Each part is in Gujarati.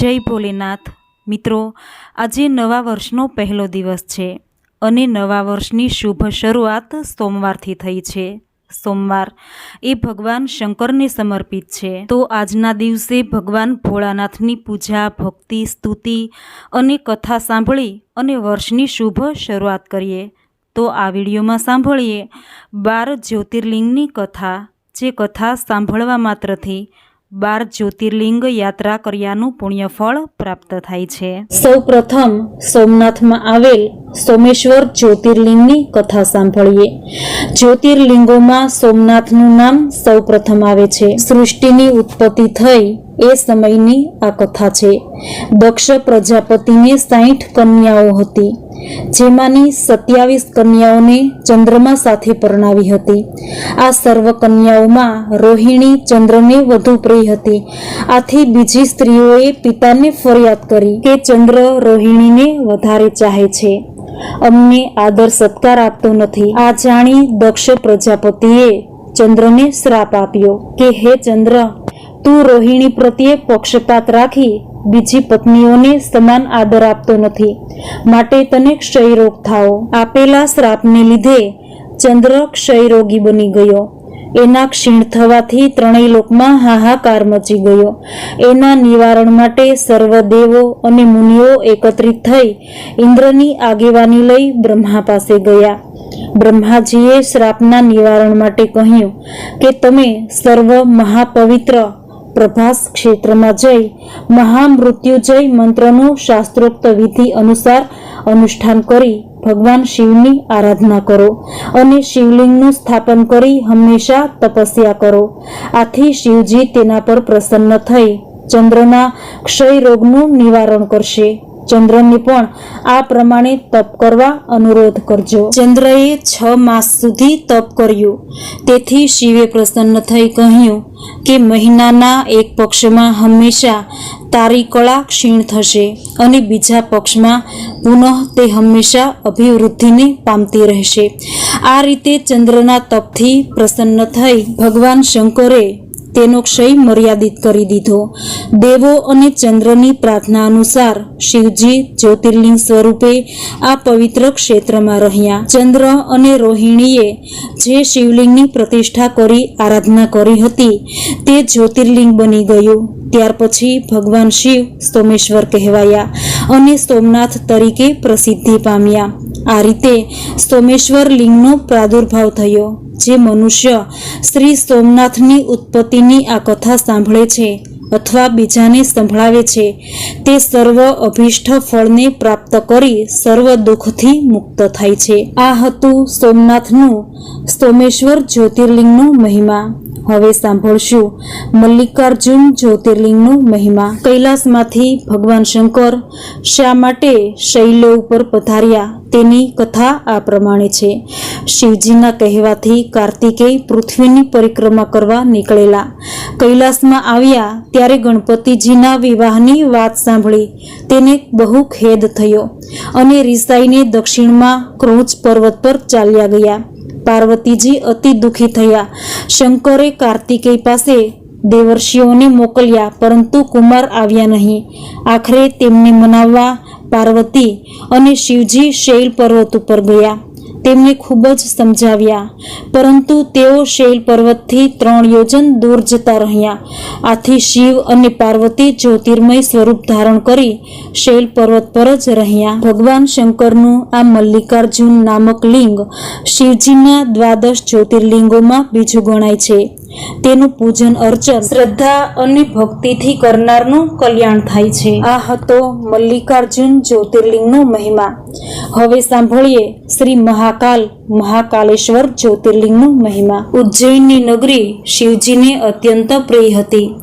જય ભોલેનાથ. મિત્રો, આજે નવા વર્ષનો પહેલો દિવસ છે અને નવા વર્ષની શુભ શરૂઆત સોમવારથી થઈ છે. સોમવાર એ ભગવાન શંકરને સમર્પિત છે. તો આજના દિવસે ભગવાન ભોળાનાથની પૂજા, ભક્તિ, સ્તુતિ અને કથા સાંભળી અને વર્ષની શુભ શરૂઆત કરીએ. તો આ વિડીયોમાં સાંભળીએ બાર જ્યોતિર્લિંગની કથા, જે કથા સાંભળવા માત્રથી બાર જ્યોતિર્લિંગ યાત્રા કર્યાનું પુણ્યફળ પ્રાપ્ત થાય છે. સૌ પ્રથમ સોમનાથમાં આવેલ સોમેશ્વર જ્યોતિર્લિંગની કથા સાંભળીએ. જ્યોતિર્લિંગોમાં સોમનાથનું નામ સૌ પ્રથમ આવે છે. સૃષ્ટિની ઉત્પત્તિ થઈ એ સમયની આ કથા છે. દક્ષ પ્રજાપતિને સાઠ કન્યાઓ હતી, જેમાંની સત્યાવીસ કન્યાઓને ચંદ્રમા સાથે પરણાવી હતી. આ સર્વ કન્યાઓમાં રોહિણી ચંદ્રને વધુ પ્રિય હતી. આથી બીજી સ્ત્રીઓએ પિતાને ફરિયાદ કરી કે ચંદ્ર રોહિણીને વધારે ચાહે છે. અમને આદર સત્કાર આપતો નથી. આ જાણી દક્ષ પ્રજાપતિએ ચંદ્રને શ્રાપ આપ્યો કે, હે ચંદ્ર તું રોહિણી પ્રત્યે પક્ષપાત રાખી, બીજી પત્નીઓને સમાન આદર આપતો નથી. માટે તને ક્ષયરોગ થાઓ. આપેલા શ્રાપને લીધે ચંદ્ર ક્ષયરોગી બની ગયો. એના ક્ષીણ થવાથી ત્રણેય લોકમાં હાહાકાર મચી ગયો. એના નિવારણ માટે સર્વ દેવો અને મુનિઓ એકત્રિત થઈ ઇન્દ્રની આગેવાની લઈ બ્રહ્મા પાસે ગયા. બ્રહ્માજીએ શ્રાપના નિવારણ માટે કહ્યું કે તમે સર્વ મહાપવિત્ર પ્રભાસ ક્ષેત્રમાં જઈ મહામૃત્યુજય મંત્રનું શાસ્ત્રોક્ત વિધિ અનુસાર અનુષ્ઠાન કરી ભગવાન શિવની આરાધના કરો અને શિવલિંગનું સ્થાપન કરી હંમેશા તપસ્યા કરો. આથી શિવજી તેના પર પ્રસન્ન થઈ ચંદ્રના ક્ષય રોગનું નિવારણ કરશે. ચંદ્રને પણ આ પ્રમાણે તપ કરવા અનુરોધ કરજો. ચંદ્રએ છ માસ સુધી તપ કર્યું. તેથી શિવે પ્રસન્ન થઈ કહ્યું કે મહિનાના એક પક્ષમાં હંમેશા તારી કળા ક્ષીણ થશે અને બીજા પક્ષમાં પુનઃ તે હંમેશા અભિવૃદ્ધિને પામતી રહેશે. આ રીતે ચંદ્રના તપથી પ્રસન્ન થઈ ભગવાન શંકરે તેનો ક્ષય મર્યાદિત કરી દીધો. દેવો અને ચંદ્રની પ્રાર્થના અનુસાર શિવજી જ્યોતિર્લિંગ સ્વરૂપે આ પવિત્ર ક્ષેત્રમાં રહ્યા. ચંદ્ર અને રોહિણીએ જે શિવલિંગની પ્રતિષ્ઠા કરી, આરાધના કરી હતી, તે જ્યોતિર્લિંગ બની ગયું. ત્યાર પછી ભગવાન શિવ સોમેશ્વર કહેવાયા અને સોમનાથ તરીકે પ્રસિદ્ધિ પામ્યા. આ રીતે સોમેશ્વર લિંગનો પ્રાદુર્ભાવ થયો, જે મનુષ્ય શ્રી સોમનાથની ઉત્પત્તિની આ કથા સાંભળે છે અથવા બીજાને સંભળાવે છે, તે સર્વ અભિષ્ટ ફળને પ્રાપ્ત કરી સર્વ દુઃખથી મુક્ત થાય છે. આ હતું સોમનાથનું સોમેશ્વર જ્યોતિર્લિંગનો મહિમા. હવે સાંભળશું મલ્લિકાર્જુન જ્યોતિર્લિંગનો મહિમા. કૈલાસમાંથી ભગવાન શંકર શા માટે શૈલો ઉપર પધાર્યા તેની કથા આ પ્રમાણે છે. શિવજીના કહેવાથી કાર્તિકેય પૃથ્વીની પરિક્રમા કરવા નીકળેલા. કૈલાસમાં આવ્યા ત્યારે ગણપતિજીના વિવાહની વાત સાંભળી તેને બહુ ખેદ થયો અને રિસાઈને દક્ષિણમાં ક્રોચ પર્વત પર ચાલ્યા ગયા. પાર્વતીજી અતિ દુઃખી થયા. શંકરે કાર્તિકેય પાસે દેવર્ષિઓને મોકલ્યા, પરંતુ કુમાર આવ્યા નહીં. આખરે તેમને મનાવવા પાર્વતી અને શિવજી શૈલ પર્વત ઉપર ગયા. તેમને ખૂબ જ સમજાવ્યા. પરંતુ તેઓ શૈલ પર્વતથી ત્રણ યોજન દૂર જતા રહ્યા. આથી શિવ અને પાર્વતી જ્યોતિર્મય સ્વરૂપ ધારણ કરી શૈલ પર્વત પર જ રહ્યા. ભગવાન શંકરનું આ મલ્લિકાર્જુન નામક લિંગ શિવજીના દ્વાદશ જ્યોતિર્લિંગોમાં બીજું ગણાય છે. તેનું પૂજન અર્ચન, શ્રદ્ધા અને ભક્તિથી કરનારનું કલ્યાણ થાય છે. આ હતો મલ્લિકાર્જુન જ્યોતિર્લિંગનો મહિમા. હવે સાંભળીએ શ્રી મહાકાલ, મહાકાલેશ્વર જ્યોતિર્લિંગનો મહિમા. ઉજ્જૈનની નગરી શિવજીને અત્યંત પ્રિય હતી.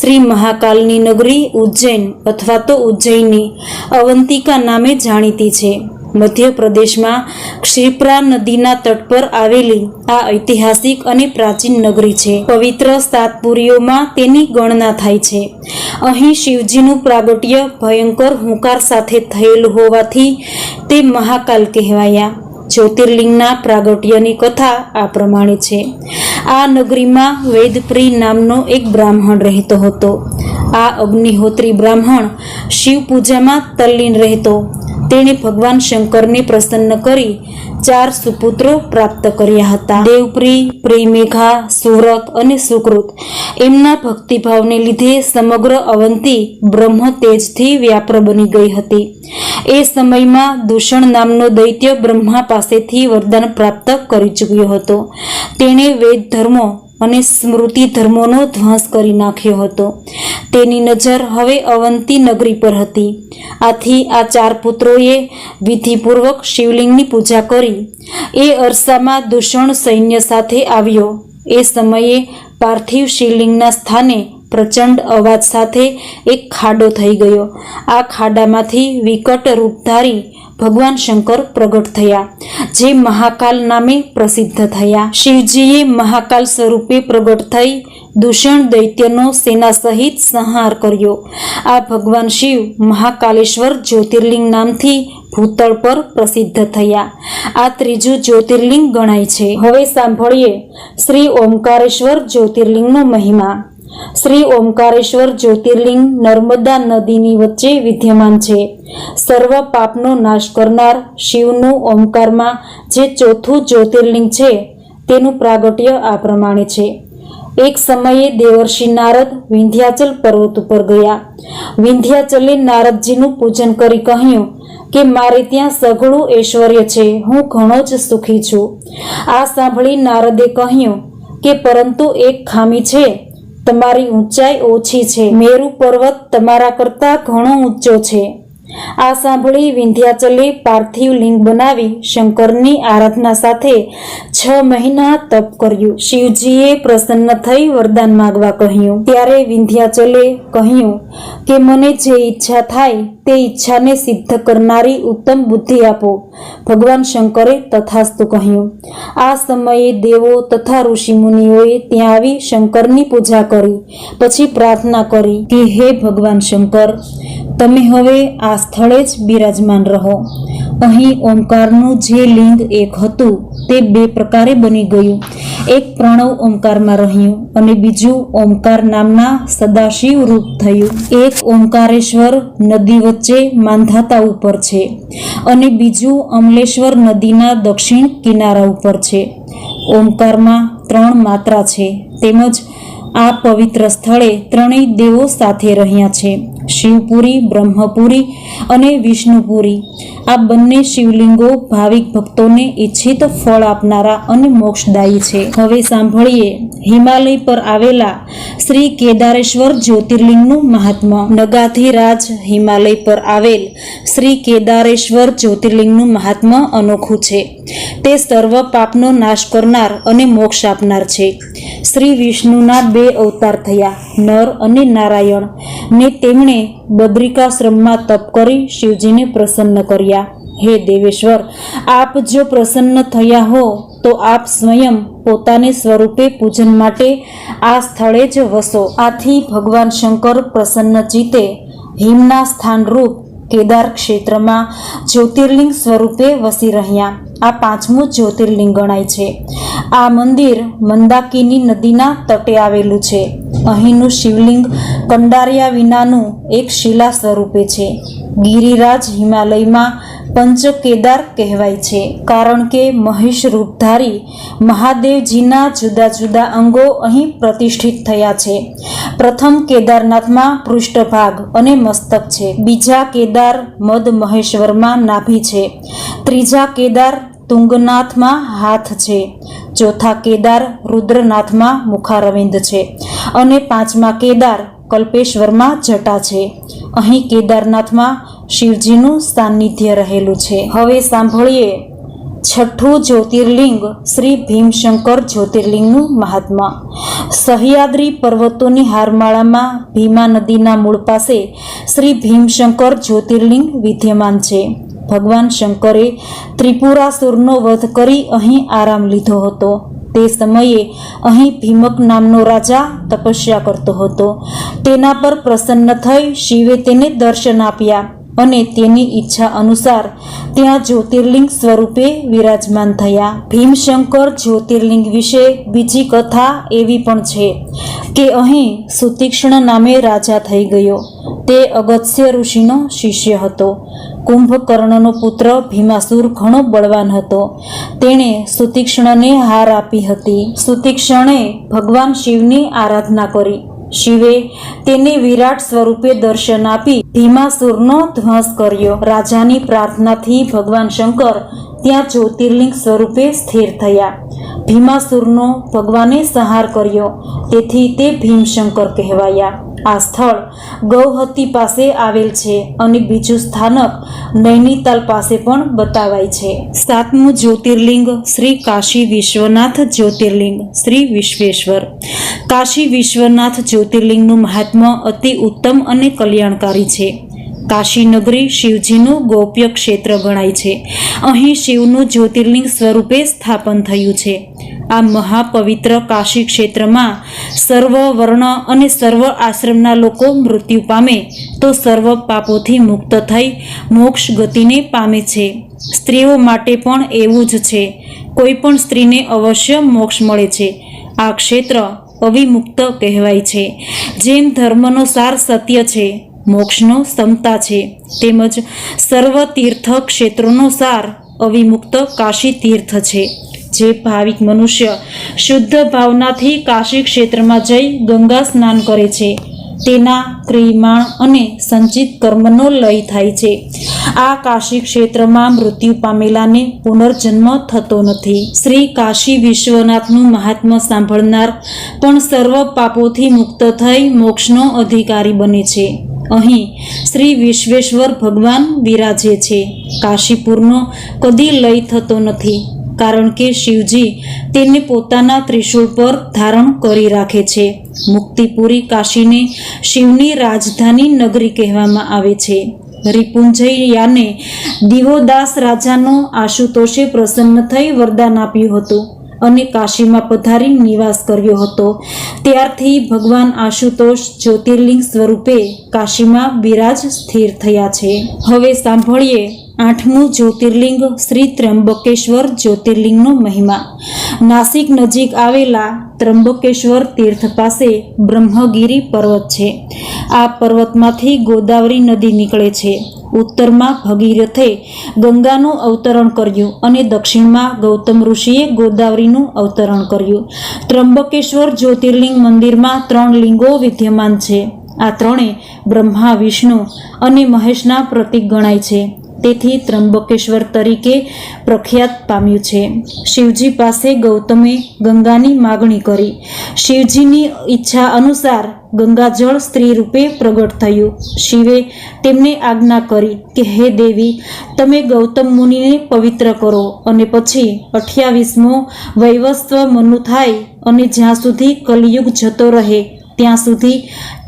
શ્રી મહાકાલની નગરી ઉજ્જૈન અથવા તો ઉજ્જૈનની અવંતિકા નામે જાણીતી છે. મધ્યપ્રદેશમાં ક્ષિપ્રા નદીના તટ પર આવેલી આ ઐતિહાસિક અને પ્રાચીન નગરી છે. પવિત્ર સાતપુરીઓમાં તેની ગણના થાય છે. અહીં શિવજીનું પ્રાગટ્ય ભયંકર હુંકાર સાથે થયેલું હોવાથી તે મહાકાલ કહેવાયા. જ્યોતિર્લિંગના પ્રાગટ્યની કથા આ પ્રમાણે છે. આ નગરીમાં વેદપ્રિય નામનો એક બ્રાહ્મણ રહેતો હતો. આ અગ્નિહોત્રી બ્રાહ્મણ શિવ પૂજામાં તલ્લીન રહેતો. તેણે ભગવાન શંકરને પ્રસન્ન કરી ચાર સુપુત્રો પ્રાપ્ત કર્યા હતા. દેવપ્રી પ્રેમેઘા સુરત અને સુકૃત. એમના ભક્તિભાવને લીધે સમગ્ર અવંતી બ્રહ્મ તેજથી વ્યાપ્ર બની ગઈ હતી. એ સમયમાં દૂષણ નામનો દૈત્ય બ્રહ્મા પાસેથી વરદાન પ્રાપ્ત કરી ચૂક્યો હતો. તેણે વેદ ધર્મો અને સ્મૃતિ ધર્મોનો ધ્વંસ કરી નાખ્યો હતો. તેની નજર હવે અવંતી નગરી પર હતી. આથી આ ચાર પુત્રોએ વિધિપૂર્વક શિવલિંગની પૂજા કરી. એ અરસામાં દૂષણ સૈન્ય સાથે આવ્યો. એ સમયે પાર્થિવ શિવલિંગના સ્થાને પ્રચંડ અવાજ સાથે એક ખાડો થઈ ગયો. આ ખાડામાંથી વિકટ રૂપ ધારી ભગવાન શંકર પ્રગટ થયા, જે મહાકાલ નામે પ્રસિદ્ધ થયા. શિવજીએ મહાકાલ સ્વરૂપે પ્રગટ થઈ દૂષણ દૈત્યનો સેના સહિત સંહાર કર્યો. આ ભગવાન શિવ મહાકાલેશ્વર જ્યોતિર્લિંગ નામથી ભૂતળ પર પ્રસિદ્ધ થયા. આ ત્રીજું જ્યોતિર્લિંગ ગણાય છે. હવે સાંભળીએ શ્રી ઓમકારેશ્વર જ્યોતિર્લિંગનો મહિમા. શ્રી ઓમકારેશ્વર જ્યોતિર્લિંગ નર્મદા નદીની વચ્ચે વિદ્યમાન છે. સર્વ પાપનો નાશ કરનાર શિવનું ઓમકારમાં જે ચોથું જ્યોતિર્લિંગ છે, તેનું પ્રાગટ્ય આ પ્રમાણે છે. એક સમયે દેવર્ષિ નારદ વિંધ્યાચલ પર્વત ઉપર ગયા. વિંધ્યાચલે નારદજીનું પૂજન કરી કહ્યું કે, મારે ત્યાં સઘળું ઐશ્વર્ય છે, હું ઘણો જ સુખી છું. આ સાંભળી નારદે કહ્યું કે, પરંતુ એક ખામી છે તમારી ઊંચાઈ ઓછી છે. મેરુ પર્વત તમારા કરતાં ઘણો ઊંચો છે. આ સાંભળી વિંધ્યાચલે પાર્થિવ લિંગ બનાવી શંકરની આરાધના સાથે છ મહિના તપ કર્યું. શિવજીએ પ્રસન્ન થઈ વરદાન માગવા કહ્યું. ત્યારે વિંધ્યાચલે કહ્યું કે, મને જે ઈચ્છા થાય તે ઈચ્છાને સિદ્ધ કરનારી ઉત્તમ બુદ્ધિ આપો. ભગવાન શંકરે તથાસ્તુ કહ્યું. આ સમયે દેવો તથા ઋષિમુનિઓએ ત્યાં આવી શંકરની પૂજા કરી, પછી પ્રાર્થના કરી કે, હે ભગવાન શંકર તમે હવે આ સ્થળે જ બિરાજમાન રહો. અહીં ઓમકારનું જે લિંગ એક હતું, તે બે પ્રકારે બની ગયું. એક પ્રણવ ઓમકારમાં રહ્યું અને બીજું ઓમકાર નામના સદાશિવ રૂપ થયું. એક ઓમકારેશ્વર નદી વચ્ચે માંધાતા ઉપર છે અને બીજું અમલેશ્વર નદીના દક્ષિણ કિનારા ઉપર છે. ઓમકારમાં ત્રણ માત્રા છે, તેમજ આ પવિત્ર સ્થળે ત્રણેય દેવો સાથે રહ્યા છે. શિવપુરી, બ્રહ્મપુરી અને વિષ્ણુપુરી. આ બંને શિવલિંગો ભાવિક ભક્તોને ઈચ્છિત ફળ આપનારા અને મોક્ષદાયી છે. હવે સાંભળીએ હિમાલય પર આવેલા શ્રી કેદારેશ્વર જ્યોતિર્લિંગનું મહાત્મ્ય. નગાધિરાજ હિમાલય પર આવેલ શ્રી કેદારેશ્વર જ્યોતિર્લિંગનું મહાત્મ્ય અનોખું છે. તે સર્વ પાપનો નાશ કરનાર અને મોક્ષ આપનાર છે. શ્રી વિષ્ણુના બે અવતાર થયા, નર અને નારાયણ. ને તેમણે બદ્રિકાશ્રમમાં તપ કરી શિવજીને પ્રસન્ન કર્યા. હે દેવેશ્વર, આપ જો પ્રસન્ન થયા હો, તો આપ સ્વયં પોતાને સ્વરૂપે પૂજન માટે આ સ્થળે જ વસો. આથી ભગવાન શંકર પ્રસન્ન ચિત્તે હિમના સ્થાનરૂપ કેદાર ક્ષેત્રમાં જ્યોતિર્લિંગ સ્વરૂપે વસી રહ્યા. આ પાંચમું જ્યોતિર્લિંગ ગણાય છે. આ મંદિર મંદાકિની નદીના તટે આવેલું છે. અહીંનું શિવલિંગ કંડારિયા વિનાનું એક શિલા સ્વરૂપે છે. ગિરિરાજ હિમાલયમાં પંચ કેદાર કહેવાય છે, કારણ કે મહેશ રૂપધારી મહાદેવજીના જુદા જુદા અંગો અહીં પ્રતિષ્ઠિત થયા છે. પ્રથમ કેદારનાથમાં પૃષ્ઠભાગ અને મસ્તક છે. બીજા કેદાર મદ મહેશ્વરમાં નાભી છે. ત્રીજા કેદાર તુંગનાથમાં હાથ છે. ચોથા કેદાર રુદ્રનાથમાં મુખારવિંદ છે. અને પાંચમા કેદાર કલ્પેશ્વરમાં જટા છે. અહીં કેદારનાથમાં શિવજીનું સાનિધ્ય રહેલું છે. હવે સાંભળીએ છઠ્ઠું જ્યોતિર્લિંગ શ્રી ભીમશંકર જ્યોતિર્લિંગનું મહાત્મા. સહ્યાદ્રી પર્વતોની હારમાળામાં ભીમા નદીના મૂળ પાસે શ્રી ભીમશંકર જ્યોતિર્લિંગ વિદ્યમાન છે. ભગવાન શંકરે ત્રિપુરાસુરનો વધ કરી અહીં આરામ લીધો હતો. તે સમયે અહીં ભીમક નામનો રાજા તપસ્યા કરતો હતો. તેના પર પ્રસન્ન થઈ શિવે તેને દર્શન આપ્યા અને તેની ઈચ્છા અનુસાર ત્યાં જ્યોતિર્લિંગ સ્વરૂપે વિરાજમાન થયા. ભીમશંકર જ્યોતિર્લિંગ વિશે બીજી કથા એવી પણ છે કે અહીં સુતીક્ષ્ણ નામે રાજા થઈ ગયો. તે અગત્ય ઋષિનો શિષ્ય હતો. કુંભકર્ણનો પુત્ર ભીમાસુર ઘણો બળવાન હતો. તેણે સુતીક્ષ્ણને હાર આપી હતી. સુતીક્ષ્ણે ભગવાન શિવની આરાધના કરી. શિવે તેને વિરાટ સ્વરૂપે દર્શન આપી ભીમાસુરનો ધ્વંસ કર્યો. રાજાની પ્રાર્થનાથી ભગવાન શંકર ત્યાં જ્યોતિર્લિંગ સ્વરૂપે સ્થિર થયા. ભીમાસુરનો ભગવાને સંહાર કર્યો. તેથી તે ભીમશંકર કહેવાયા. આ સ્થળ ગૌહતી પાસે આવેલ છે અને બીજું સ્થાનક નૈનીતાલ પાસે પણ બતાવાય છે. સાતમું જ્યોતિર્લિંગ શ્રી કાશી વિશ્વનાથ જ્યોતિર્લિંગ શ્રી વિશ્વેશ્વર. કાશી વિશ્વનાથ જ્યોતિર્લિંગનું મહાત્મ્ય અતિ ઉત્તમ અને કલ્યાણકારી છે. કાશી નગરી શિવજીનું ગોપ્ય ક્ષેત્ર ગણાય છે. અહીં શિવનું જ્યોતિર્લિંગ સ્વરૂપે સ્થાપન થયું છે. આ મહાપવિત્ર કાશી ક્ષેત્રમાં સર્વ વર્ણ અને સર્વ આશ્રમના લોકો મૃત્યુ પામે તો સર્વ પાપોથી મુક્ત થઈ મોક્ષ ગતિને પામે છે. સ્ત્રીઓ માટે પણ એવું જ છે. કોઈ પણ સ્ત્રીને અવશ્ય મોક્ષ મળે છે. આ ક્ષેત્ર અવિમુક્ત કહેવાય છે. જેમ ધર્મનો સાર સત્ય છે, મોક્ષનો સમતા છે, તેમજ સર્વ તીર્થ ક્ષેત્રોનો સાર અવિમુક્ત કાશી તીર્થ છે. જે ભાવિક મનુષ્ય શુદ્ધ ભાવનાથી કાશી ક્ષેત્રમાં જઈ ગંગા સ્નાન કરે છે. તેના ક્રિયમાણ અને સંચિત કર્મનો લય થાય છે. આ કાશી ક્ષેત્રમાં મૃત્યુ પામેલાને પુનર્જન્મ થતો નથી. શ્રી કાશી વિશ્વનાથનું મહાત્મ્ય સાંભળનાર પણ સર્વ પાપોથી મુક્ત થઈ મોક્ષનો અધિકારી બને છે. અહીં શ્રી વિશ્વેશ્વર ભગવાન વિરાજે છે. કાશીપુરનો કદી લય થતો નથી. કારણ કે શિવજી તેને પોતાના ત્રિશૂળ પર ધારણ કરી રાખે છે. મુક્તિપુરી કાશીને શિવની રાજધાની નગરી કહેવામાં આવે છે. રિપુંજયાને દિવોદાસ રાજાનો આશુતોષે પ્રસન્ન થઈ વરદાન આપ્યું હતું અને કાશીમાં પધારી નિવાસ કર્યો હતો. ત્યારથી ભગવાન આશુતોષ જ્યોતિર્લિંગ સ્વરૂપે કાશીમાં બિરાજ સ્થિર થયા છે. હવે સાંભળીએ આઠમું જ્યોતિર્લિંગ શ્રી ત્ર્યંબકેશ્વર જ્યોતિર્લિંગનો મહિમા. નાસિક નજીક આવેલા ત્ર્યંબકેશ્વર તીર્થ પાસે બ્રહ્મગીરી પર્વત છે. આ પર્વતમાંથી ગોદાવરી નદી નીકળે છે. ઉત્તરમાં ભગીરથે ગંગાનું અવતરણ કર્યું અને દક્ષિણમાં ગૌતમ ઋષિએ ગોદાવરીનું અવતરણ કર્યું. ત્ર્યંબકેશ્વર જ્યોતિર્લિંગ મંદિરમાં ત્રણ લિંગો વિદ્યમાન છે. આ ત્રણે બ્રહ્મા, વિષ્ણુ અને મહેશના પ્રતીક ગણાય છે. તેથી ત્રંબકેશ્વર તરીકે પ્રખ્યાત પામ્યું છે. શિવજી પાસે ગૌતમે ગંગાની માગણી કરી. શિવજીની ઈચ્છા અનુસાર ગંગાજળ સ્ત્રી રૂપે પ્રગટ થયું. શિવે તેમને આજ્ઞા કરી કે, હે દેવી, તમે ગૌતમ મુનિને પવિત્ર કરો અને પછી અઠ્યાવીસમો વૈવસ્વ મનુ થાય અને જ્યાં સુધી કલિયુગ જતો રહે ત્યાં સુધી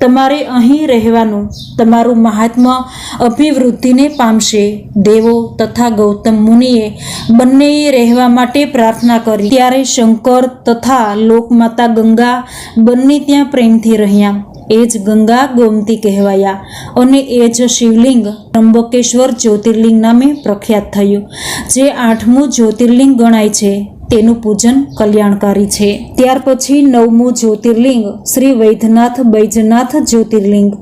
તમારે અહીં રહેવાનું, તમારું મહાત્મા અભિવૃદ્ધિને પામશે. દેવો તથા ગૌતમ મુનિએ બંનેએ રહેવા માટે પ્રાર્થના કરી. ત્યારે શંકર તથા લોકમાતા ગંગા બંને ત્યાં પ્રેમથી રહ્યા. એ જ ગંગા ગોમતી કહેવાયા અને એ જ શિવલિંગ ત્રંબકેશ્વર જ્યોતિર્લિંગ નામે પ્રખ્યાત થયું, જે આઠમું જ્યોતિર્લિંગ ગણાય છે. તેનું પૂજન કલ્યાણકારી છે. ત્યાર પછી નવમું જ્યોતિર્લિંગ, શ્રી વૈદ્યનાથ બૈજનાથ જ્યોતિર્લિંગ.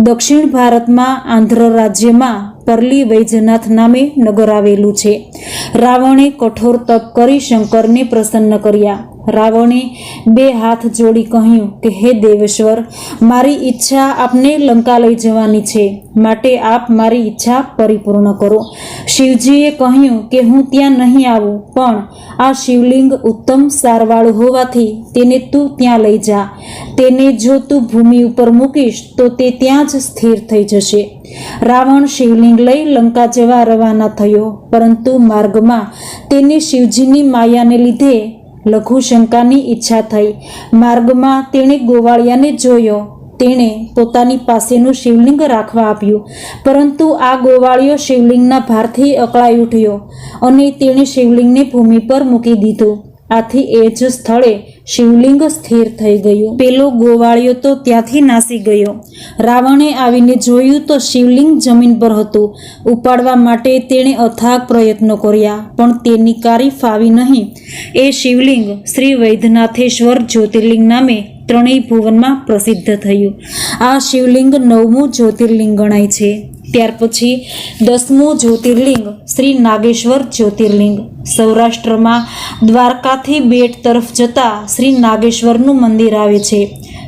દક્ષિણ ભારતમાં આંધ્ર રાજ્યમાં પરલી વૈજનાથ નામે નગર આવેલું છે. રાવણે કઠોર તપ કરી શંકરને પ્રસન્ન કર્યા. રાવણે બે હાથ જોડી કહ્યું કે, હે દેવેશ્વર, મારી ઈચ્છા આપને લંકા લઈ જવાની છે. માટે આપ મારી ઈચ્છા પરિપૂર્ણ કરો. શિવજીએ કહ્યું કે, હું ત્યાં નહીં આવું, પણ આ શિવલિંગ ઉત્તમ સારવાળું હોવાથી તેને તું ત્યાં લઈ જા. તેને જો તું ભૂમિ ઉપર મૂકીશ, તો તે ત્યાં જ સ્થિર થઈ જશે. રાવણ શિવલિંગ લઈ લંકા જવા રવાના થયો, પરંતુ માર્ગમાં તેને શિવજીની માયાને લીધે લઘુશંકાની ઈચ્છા થઈ. માર્ગમાં તેણે ગોવાળિયાને જોયો. તેણે પોતાની પાસેનું શિવલિંગ રાખવા આપ્યું. પરંતુ આ ગોવાળિયો શિવલિંગના ભારથી અકળાઈ ઉઠ્યો અને તેણે શિવલિંગને ભૂમિ પર મૂકી દીધું. આથી એ જ સ્થળે શિવલિંગ સ્થિર થઈ ગયું. પેલો ગોવાળિયો તો ત્યાંથી નાસી ગયો. રાવણે આવીને જોયું તો શિવલિંગ જમીન પર હતું. ઉપાડવા માટે તેણે અથાગ પ્રયત્નો કર્યા, પણ તેની કારી ફાવી નહીં. એ શિવલિંગ શ્રી વૈદ્યનાથેશ્વર જ્યોતિર્લિંગ નામે ત્રણેય ભુવનમાં પ્રસિદ્ધ થયું. આ શિવલિંગ નવમું જ્યોતિર્લિંગ ગણાય છે. ત્યાર પછી દસમું જ્યોતિર્લિંગ શ્રી નાગેશ્વર જ્યોતિર્લિંગ. સૌરાષ્ટ્રમાં દ્વારકાથી બેટ તરફ જતા શ્રી નાગેશ્વરનું મંદિર આવે છે.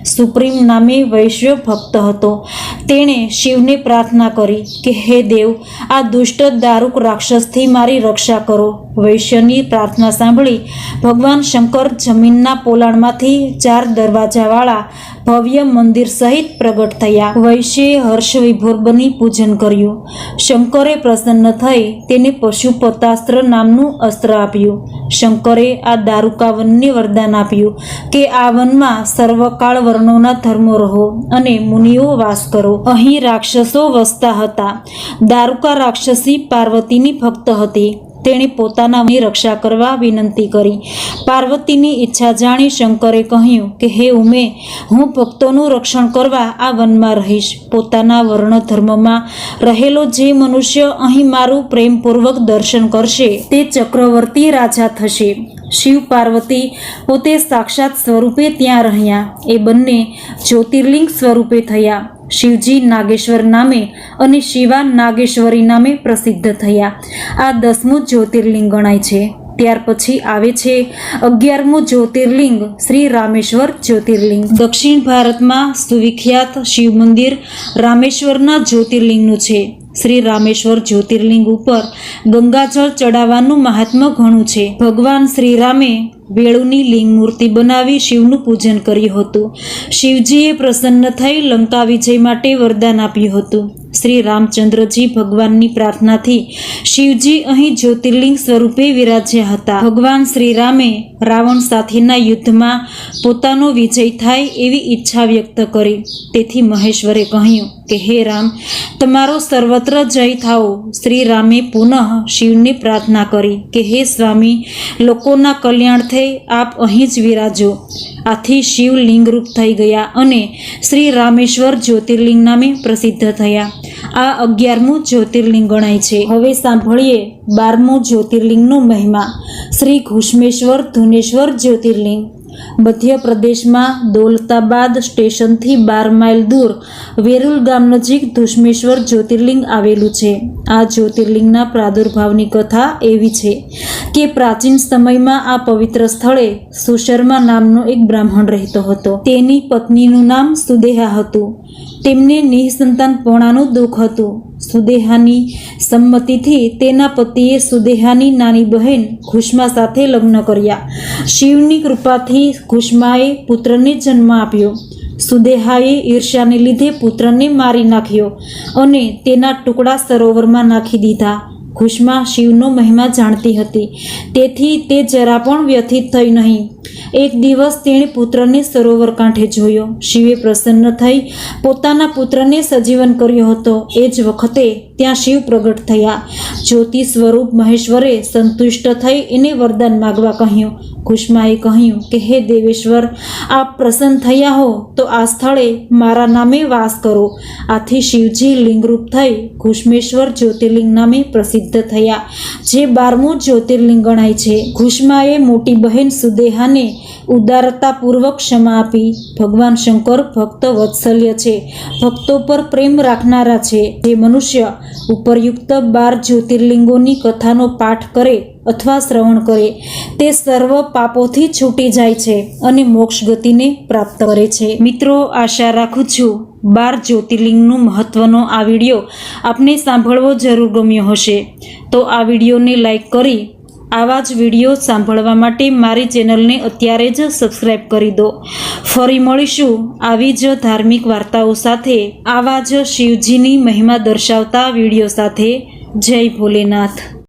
સુપ્રીમ નામે વૈશ્ય ભક્ત હતો. તેણે શિવને પ્રાર્થના કરી કે, હે દેવ, આ દુષ્ટ દારૂક રાક્ષસથી મારી રક્ષા કરો. વૈશ્યની પ્રાર્થના સાંભળી ભગવાન શંકર જમીનના પોલાણમાંથી ચાર દરવાજાવાળા ભવ્ય મંદિર સહિત પ્રગટ થયા. વૈશ્યે હર્ષ વિભોર બની પૂજન કર્યું. શંકરે પ્રસન્ન થઈ તેને પશુપતાસ્ત્ર નામનું અસ્ત્ર આપ્યું. શંકરે આ દારૂકા વનને વરદાન આપ્યું કે, આ વનમાં સર્વકાળ વર્ણોના ધર્મો રહો અને મુનિઓ વાસ કરો. અહીં રાક્ષસો વસતા હતા. દારૂકા રાક્ષસી પાર્વતીની ભક્ત હતી. તેણે પોતાનાની રક્ષા કરવા વિનંતી કરી. પાર્વતીની ઈચ્છા જાણી શંકરે કહ્યું કે, હે ઉમે, હું ભક્તોનું રક્ષણ કરવા આ વનમાં રહીશ. પોતાના વર્ણ ધર્મમાં રહેલો જે મનુષ્ય અહીં મારું પ્રેમપૂર્વક દર્શન કરશે, તે ચક્રવર્તી રાજા થશે. શિવ પાર્વતી પોતે સાક્ષાત સ્વરૂપે ત્યાં રહ્યા. એ બંને જ્યોતિર્લિંગ સ્વરૂપે થયા. શિવજી નાગેશ્વર નામે અને શિવા નાગેશ્વરી નામે પ્રસિદ્ધ થયા. આ દસમું જ્યોતિર્લિંગ ગણાય છે. ત્યાર પછી આવે છે અગિયારમું જ્યોતિર્લિંગ શ્રી રામેશ્વર જ્યોતિર્લિંગ. દક્ષિણ ભારતમાં સુવિખ્યાત શિવ મંદિર રામેશ્વરના જ્યોતિર્લિંગનું છે. શ્રી રામેશ્વર જ્યોતિર્લિંગ ઉપર ગંગાજળ ચડાવવાનું મહાત્મ્ય ઘણું છે. ભગવાન શ્રીરામે વેળુની લિંગ મૂર્તિ બનાવી શિવનું પૂજન કર્યું હતું. શિવજીએ પ્રસન્ન થઈ લંકા વિજય માટે વરદાન આપ્યું હતું. શ્રી રામચંદ્રજી ભગવાનની પ્રાર્થનાથી શિવજી અહીં જ્યોતિર્લિંગ સ્વરૂપે વિરાજ્યા હતા. ભગવાન શ્રીરામે રાવણ સાથેના યુદ્ધમાં પોતાનો વિજય થાય એવી ઈચ્છા વ્યક્ત કરી. તેથી મહેશ્વરે કહ્યું કે, હે રામ, તમારો સર્વત્ર જય થાઓ. શ્રી રામે પુનઃ શિવને પ્રાર્થના કરી કે, હે સ્વામી, લોકોના કલ્યાણ થઈ આપ અહીં જ વિરાજો. આથી શિવ લિંગરૂપ થઈ ગયા અને શ્રી રામેશ્વર જ્યોતિર્લિંગ નામે પ્રસિદ્ધ થયા. આ અગિયારમું જ્યોતિર્લિંગ ગણાય છે. હવે સાંભળીએ બારમું જ્યોતિર્લિંગનો મહિમા. શ્રી ઘુષ્મેશ્વર ધુનેશ્વર જ્યોતિર્લિંગ. મધ્યપ્રદેશમાં દૌલતાબાદ સ્ટેશનથી બાર માઇલ દૂર વેરુલ ગામ નજીક ધુષ્મેશ્વર જ્યોતિર્લિંગ આવેલું છે. આ જ્યોતિર્લિંગના પ્રાદુર્ભાવની કથા એવી છે કે પ્રાચીન સમયમાં આ પવિત્ર સ્થળે સુશર્મા નામનો એક બ્રાહ્મણ રહેતો હતો. તેની પત્નીનું નામ સુદેહા હતું. તેમને નિઃસંતાનપણાનું દુઃખ હતું. સુદેહાની સંમતિથી તેના પતિએ સુદેહાની નાની બહેન ખુશ્મા સાથે લગ્ન કર્યા. શિવની કૃપાથી ખુશ્માએ પુત્રને જન્મ આપ્યો. સુદેહાએ ઈર્ષ્યાને લીધે પુત્રને મારી નાખ્યો અને તેના ટુકડા સરોવરમાં નાખી દીધા. ખુશ્મા શિવનો મહિમા જાણતી હતી. તેથી તે જરા પણ વ્યથિત થઈ નહીં. એક દિવસ તેણે પુત્રને સરોવર કાંઠે જોયો. શિવે પ્રસન્ન થઈ પોતાના પુત્રને સજીવન કર્યો હતો. એ જ વખતે ત્યાં શિવ પ્રગટ થયા. જ્યોતિ સ્વરૂપ મહેશ્વરે સંતુષ્ટ થઈ એને વરદાન માગવા કહ્યું કુષ્માએ કહ્યું કે, હે દેવેશ્વર, આપ પ્રસન્ન થયા હો, તો આ સ્થળે મારા નામે વાસ કરો. આથી શિવજી લિંગરૂપ થઈ ઘુષ્મેશ્વર જ્યોતિર્લિંગ નામે પ્રસિદ્ધ થયા, જે બારમું જ્યોતિર્લિંગ ગણાય છે. ઘુષ્માએ મોટી બહેન સુદેહાને ઉદારતાપૂર્વક ક્ષમા આપી. ભગવાન શંકર ભક્ત વત્સલ્ય છે. ભક્તો પર પ્રેમ રાખનારા છે. જે મનુષ્ય ઉપરયુક્ત બાર જ્યોતિર્લિંગોની કથાનો પાઠ કરે અથવા શ્રવણ કરે, તે સર્વ પાપોથી છૂટી જાય છે અને મોક્ષ ગતિને પ્રાપ્ત કરે છે. મિત્રો, આશા રાખું છું બાર જ્યોતિર્લિંગનું મહત્ત્વનો આ વીડિયો આપને સાંભળવો જરૂર ગમ્યો હશે. તો આ વિડીયોને લાઈક કરી, આવા જ વીડિયો સાંભળવા માટે મારી ચેનલને અત્યારે જ સબસ્ક્રાઈબ કરી દો. ફરી મળીશું આવી જ ધાર્મિક વાર્તાઓ સાથે, આવા જ શિવજીની મહિમા દર્શાવતા વીડિયો સાથે. જય ભોલેનાથ.